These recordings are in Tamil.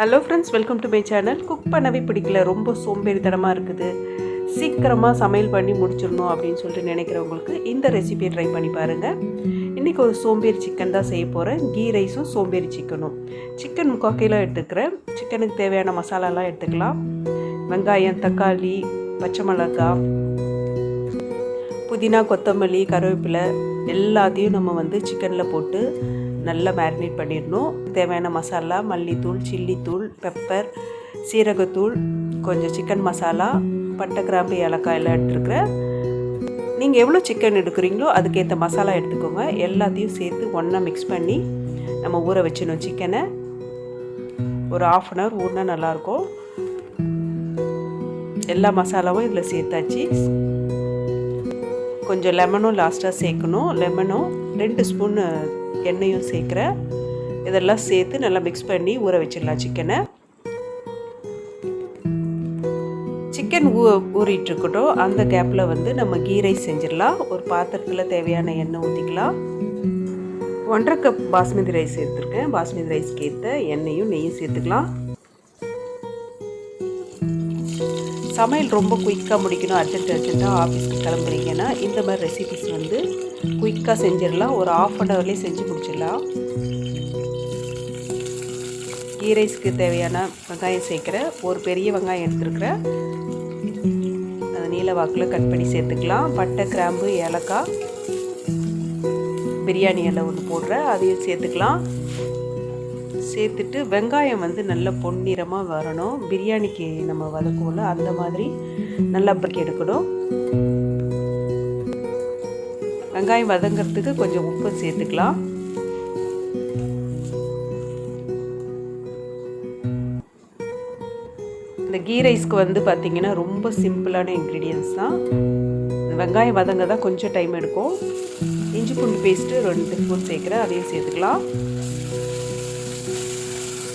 Hello friends welcome to my channel cook பண்ணவே பிடிக்கல. ரொம்ப சோம்பேறித்தனமாக இருக்குது. சீக்கிரமாக சமையல் பண்ணி முடிச்சிடணும் அப்படின்னு சொல்லிட்டு நினைக்கிறவங்களுக்கு இந்த ரெசிபியை ட்ரை பண்ணி பாருங்கள் இன்றைக்கி ஒரு சோம்பேறி சிக்கன் தான் செய்ய போகிறேன் கீ ரைஸும் சோம்பேறி சிக்கனும் சிக்கன் முக்கால் கிலோ எடுத்துக்கிறேன். சிக்கனுக்கு தேவையான மசாலாலாம் எடுத்துக்கலாம். வெங்காயம் தக்காளி பச்சை மிளகாய் புதினா கொத்தமல்லி கருவேப்பிலை எல்லாத்தையும் நம்ம வந்து சிக்கனில் போட்டு நல்லா மேரினேட் பண்ணிடணும். தேவையான மசாலா மல்லித்தூள் சில்லித்தூள் பெப்பர் சீரகத்தூள் கொஞ்சம் சிக்கன் மசாலா பட்டை கிராம்பு ஏலக்காய் எல்லாம் எடுத்துருக்குறேன். நீங்கள் எவ்வளோ சிக்கன் எடுக்கிறீங்களோ அதுக்கேற்ற மசாலா எடுத்துக்கோங்க. எல்லாத்தையும் சேர்த்து ஒன்றா மிக்ஸ் பண்ணி நம்ம ஊற வச்சிடணும் சிக்கனை ஒரு ஆஃப் அன் ஹவர் ஊறினா நல்லாயிருக்கும். எல்லா மசாலாவும் இதில் சேர்த்தாச்சு. கொஞ்சம் லெமனும் லாஸ்ட்டாக சேர்க்கணும். லெமனும் ரெண்டு ஸ்பூன் எண்ணெயும் சேர்க்குறேன் இதெல்லாம் சேர்த்து நல்லா மிக்ஸ் பண்ணி ஊற வச்சிடலாம் சிக்கனை சிக்கன் ஊ ஊறிட்டுருக்கட்டும். அந்த கேப்பில் வந்து நம்ம கீ ரைஸ் செஞ்சிடலாம். ஒரு பாத்திரத்தில் தேவையான எண்ணெய் ஊற்றிக்கலாம் ஒன்றரை கப் பாஸ்மதி ரைஸ் சேர்த்துருக்கேன். பாஸ்மதி ரைஸ்க்கு ஏற்ற எண்ணெயும் நெய்யும் சேர்த்துக்கலாம். சமையல் ரொம்ப குயிக்காக முடிக்கணும். அர்ஜென்ட் அர்ஜென்ட்டாக ஆஃபீஸ்க்கு கிளம்புறீங்கன்னா இந்த மாதிரி ரெசிபிஸ் வந்து குயிக்காக செஞ்சிடலாம். ஒரு ஆஃப் அன் ஹவர்லேயே செஞ்சு முடிச்சிடலாம். கீ ரைஸ்க்கு தேவையான வெங்காயம் சேர்க்குறேன் ஒரு பெரிய வெங்காயம் எடுத்துருக்குறேன் அதை நீல வாக்கில் கட் பண்ணி சேர்த்துக்கலாம். பட்டை கிராம்பு ஏலக்காய் பிரியாணி எல்லாம் ஒன்று போடுறேன் அதையும் சேர்த்துக்கலாம். சேர்த்துட்டு வெங்காயம் வந்து நல்லா பொன்னிறமாக வரணும். பிரியாணிக்கு நம்ம வதக்குவோம்ல அந்த மாதிரி நல்லா எடுக்கணும். வெங்காயம் வதங்கிறதுக்கு கொஞ்சம் உப்பு சேர்த்துக்கலாம். இந்த கீ ரைஸ்க்கு வந்து பார்த்திங்கன்னா ரொம்ப சிம்பிளான இன்க்ரீடியன்ஸ் தான். வெங்காயம் வதங்க தான் கொஞ்சம் டைம் எடுக்கும். இஞ்சி பூண்டு பேஸ்ட்டு ரெண்டு ஸ்பூன் சேர்க்குறேன் அதையும் சேர்த்துக்கலாம்.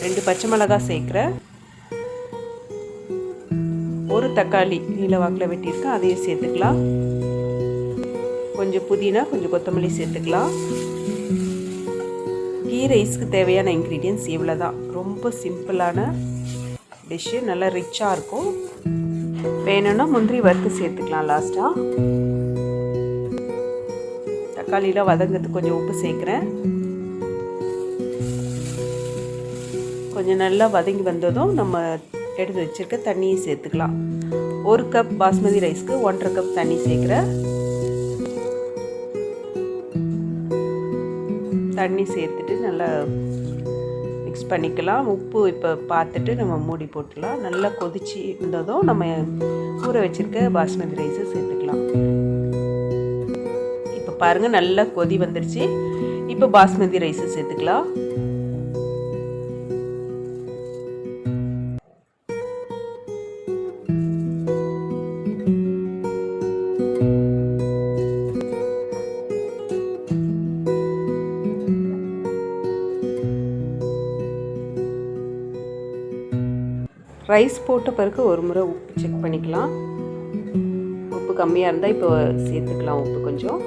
ரெண்டு பச்சை மிளகா சேர்க்குறேன் ஒரு தக்காளி நீல வாக்கில் வெட்டியிருக்கேன் அதையும் சேர்த்துக்கலாம். கொஞ்சம் புதினா கொஞ்சம் கொத்தமல்லி சேர்த்துக்கலாம். கீ ரைஸ்க்கு தேவையான இன்க்ரீடியன்ஸ் இவ்வளோ தான் ரொம்ப சிம்பிளான டிஷ்ஷு நல்லா ரிச்சாக இருக்கும். வேணும்னா முந்திரி வறுத்து சேர்த்துக்கலாம் லாஸ்ட்டாக தக்காளியில் வதங்கிறதுக்கு கொஞ்சம் உப்பு சேர்க்குறேன். கொஞ்சம் நல்லா வதங்கி வந்ததும் நம்ம எடுத்து வச்சுருக்க தண்ணியை சேர்த்துக்கலாம். ஒரு கப் பாஸ்மதி ரைஸ்க்கு ஒன்றரை கப் தண்ணி சேர்க்குறேன். தண்ணி சேர்த்துட்டு நல்லா மிக்ஸ் பண்ணிக்கலாம். உப்பு இப்போ பார்த்துட்டு நம்ம மூடி போட்டுக்கலாம் நல்லா கொதிச்சு இருந்ததும் நம்ம ஊற வச்சுருக்க பாஸ்மதி ரைஸை சேர்த்துக்கலாம். இப்போ பாருங்கள் நல்லா கொதி வந்துருச்சு. இப்போ பாஸ்மதி ரைஸை சேர்த்துக்கலாம். ரைஸ் போட்ட பிறகு ஒரு முறை உப்பு செக் பண்ணிக்கலாம். உப்பு கம்மியாக இருந்தால் இப்போ சேர்த்துக்கலாம் உப்பு கொஞ்சம்.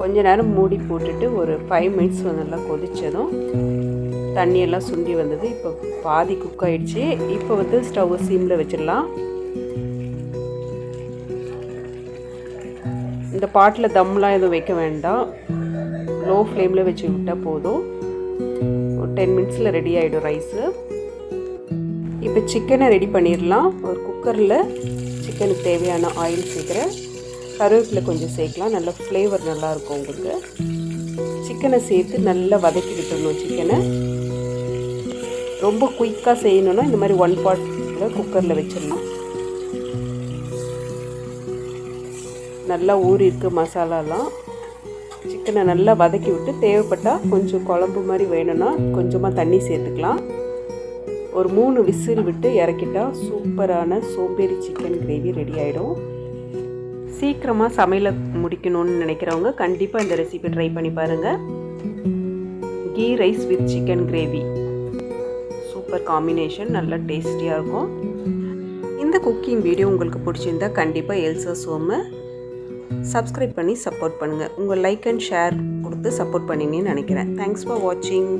கொஞ்ச நேரம் மூடி போட்டுட்டு ஒரு ஃபைவ் மினிட்ஸ் நல்லா கொதித்ததும் தண்ணியெல்லாம் சுண்டி வந்தது. இப்போ பாதி குக் ஆகிடுச்சி இப்போ வந்து ஸ்டவ் சீமில் வச்சிடலாம். இந்த பாட்டில் தம்லாம் எதுவும் வைக்க வேண்டாம். லோ ஃப்ளேமில் வச்சு விட்டால் போதும். ஒரு டென் மினிட்ஸில் ரெடி ஆகிடும் ரைஸு இப்போ சிக்கனை ரெடி பண்ணிடலாம். ஒரு குக்கரில் சிக்கனுக்கு தேவையான ஆயில் சேர்க்குறேன். கருவேப்பிலை கொஞ்சம் சேர்க்கலாம். நல்ல ஃப்ளேவர் நல்லாயிருக்கும் உங்களுக்கு. சிக்கனை சேர்த்து நல்லா வதக்கி விட்டுடணும் சிக்கனை ரொம்ப குயிக்காக செய்யணுன்னா இந்த மாதிரி ஒன் பாட்டில் குக்கரில் வச்சிடலாம். நல்லா ஊறியிருக்கு மசாலாலாம். சிக்கனை நல்லா வதக்கி விட்டு தேவைப்பட்டால் கொஞ்சம் குழம்பு மாதிரி வேணும்னா கொஞ்சமாக தண்ணி சேர்த்துக்கலாம். ஒரு மூணு விசில் விட்டு இறக்கிட்டால் சூப்பரான சோம்பேறி சிக்கன் கிரேவி ரெடி ஆகிடும் சீக்கிரமாக சமையலை முடிக்கணும்னு நினைக்கிறவங்க கண்டிப்பாக இந்த ரெசிபி ட்ரை பண்ணி பாருங்கள் ghee rice with chicken gravy super combination நல்லா டேஸ்டியாக இருக்கும். இந்த குக்கிங் வீடியோ உங்களுக்கு பிடிச்சிருந்தா கண்டிப்பாக எல்சா சோம சப்ஸ்கிரைப் பண்ணி சப்போர்ட் பண்ணுங்கள் உங்கள் லைக் அண்ட் ஷேர் கொடுத்து சப்போர்ட் பண்ணினேன்னு நினைக்கிறேன். தேங்க்ஸ் ஃபார் வாட்சிங்